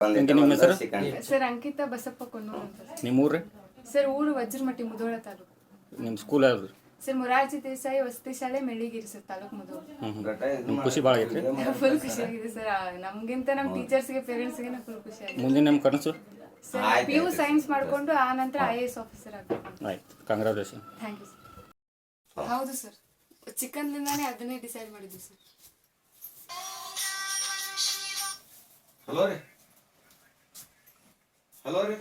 ನಿಮ್ಮ ಹೆಸರು? ಸರ್ ಅಂಕಿತಾ ಬಸಪ್ಪ ಕೊನ್ನೂರು ಅಂತ. ಸರ್. ನಿಮ್ಮ ಊರು? ಸರ್ ಊರು ವಜ್ರಮಟ್ಟಿ ಮುಧೋಳ ತಾಲೂಕು. ನಿಮ್ಮ ಸ್ಕೂಲ್ ಯಾವ್ದು? ಸರ್ ಮೊರಾರ್ಜಿ ದೇಸಾಯಿ ವಸತಿ ಶಾಲೆ ಮೆಳ್ಳಿಗಿರಿ ಸರ್ ತಾಲೂಕು ಮುಧೋಳ ನಿಮ್ಮ ಖುಷಿ ಭಾಳ ಐತ್ರಿ? ಫುಲ್ ಖುಷಿಯಾಗಿದೆ ಸರ್. ನಮಗಿಂತ ನಮ್ಗಿಂತ ನಮ್ಮ ಟೀಚರ್ಸ್ಗೆ ಪೇರೆಂಟ್ಸ್ಗೆ ಫುಲ್ ಖುಷಿಯಾಗಿದೆ ಮುಂದಿನ ನಿಮ್ಮ ಕನಸು? ಸರ್ ಪಿ ಯು ಸೈನ್ಸ್ ಮಾಡ್ಕೊಂಡು ಆ ನಂತರ ಐ ಎ ಎಸ್ ಆಫೀಸರ್ ಆಗಬೇಕು. ಆಯ್ತು. ಕಂಗ್ರಾಚುಲೇಷನ್ ಥ್ಯಾಂಕ್ ಯು ಸರ್ ಹೌದು ಸರ್. ಚಿಕ್ಕಂದಿಂದಾನೇ ಅದನ್ನೇ ಡಿಸೈಡ್ ಮಾಡಿದ್ವಿ ಸರ್. ಹಲೋ ರೀ ಹಲೋ ರೀ?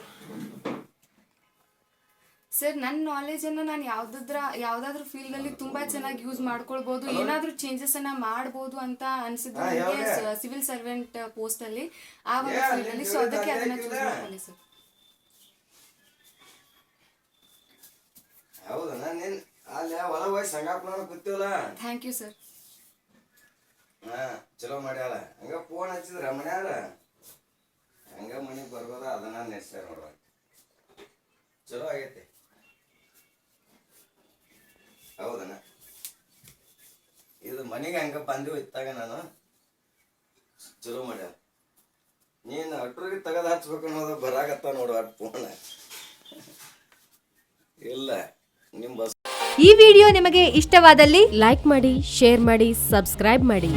ಸರ್ ನನ್ನ ನಾಲೆಜನ್ನು ನಾನು ಯಾವ್ದಾದ್ರ ಯಾವ್ದಾದ್ರು ಫೀಲ್ಡ್ ಅಲ್ಲಿ ತುಂಬಾ ಚೆನ್ನಾಗಿ ಯೂಸ್ ಮಾಡ್ಕೊಳ್ಬಹುದು ಏನಾದ್ರೂ ಚೇಂಜಸ್ ಅನ್ನ ಮಾಡ್ಬೋದು ಅಂತ ಅನ್ಸಿದ್ದು ನನಗೆ ಸಿವಿಲ್ ಸರ್ವೆಂಟ್ ಪೋಸ್ಟ್ ಅಲ್ಲಿ ಆ ಒಂದು ಫೀಲ್ಡ್ ಅಲ್ಲಿ ಸೊ ಅದಕ್ಕೆ ಅದನ್ನ ಚೂಸ್ ಮಾಡ್ಕೊಂಡೆ ಸರ್ ಹೌದಾ? ನಾನು ಅಲ್ಲಿ ಹೊಲ ಹೋಗಿ ಸಂಗಾಪುರ ಕೂತೀವಲ್ಲ? ಥ್ಯಾಂಕ್ ಯು ಸರ್ ಹಾ ಚಲೋ ಮಾಡ್ಯಾಳ. ಹಂಗ ಫೋನ್ ಹಚ್ಚಿದ್ರ ಮನ್ಯಾರ ನೆಡ್ಸ್ಯಾರ ನೋಡುವ ಚಲೋ ಆಗೈತೆ. ಹೌದನ ಇದು ಮನೆಗೆ ಹಂಗ ಬಂದು ಇತ್ತಾಗ ನಾನು ಚಲೋ ಮಾಡ್ಯಾಳ ನೀನು ಅಟ್ರಿಗೆ ತೆಗೆದು ಹಚ್ಬೇಕು ಅನ್ನೋದು ಬರಾಗತ್ತ ನೋಡು ಅಟ್ ಫೋನ್ ಇಲ್ಲ ನಿಮ್ಮ ಬಸ್ ಈ ವಿಡಿಯೋ ನಿಮಗೆ ಇಷ್ಟವಾದಲ್ಲಿ ಲೈಕ್ ಮಾಡಿ, ಶೇರ್ ಮಾಡಿ, ಸಬ್ಸ್ಕ್ರೈಬ್ ಮಾಡಿ.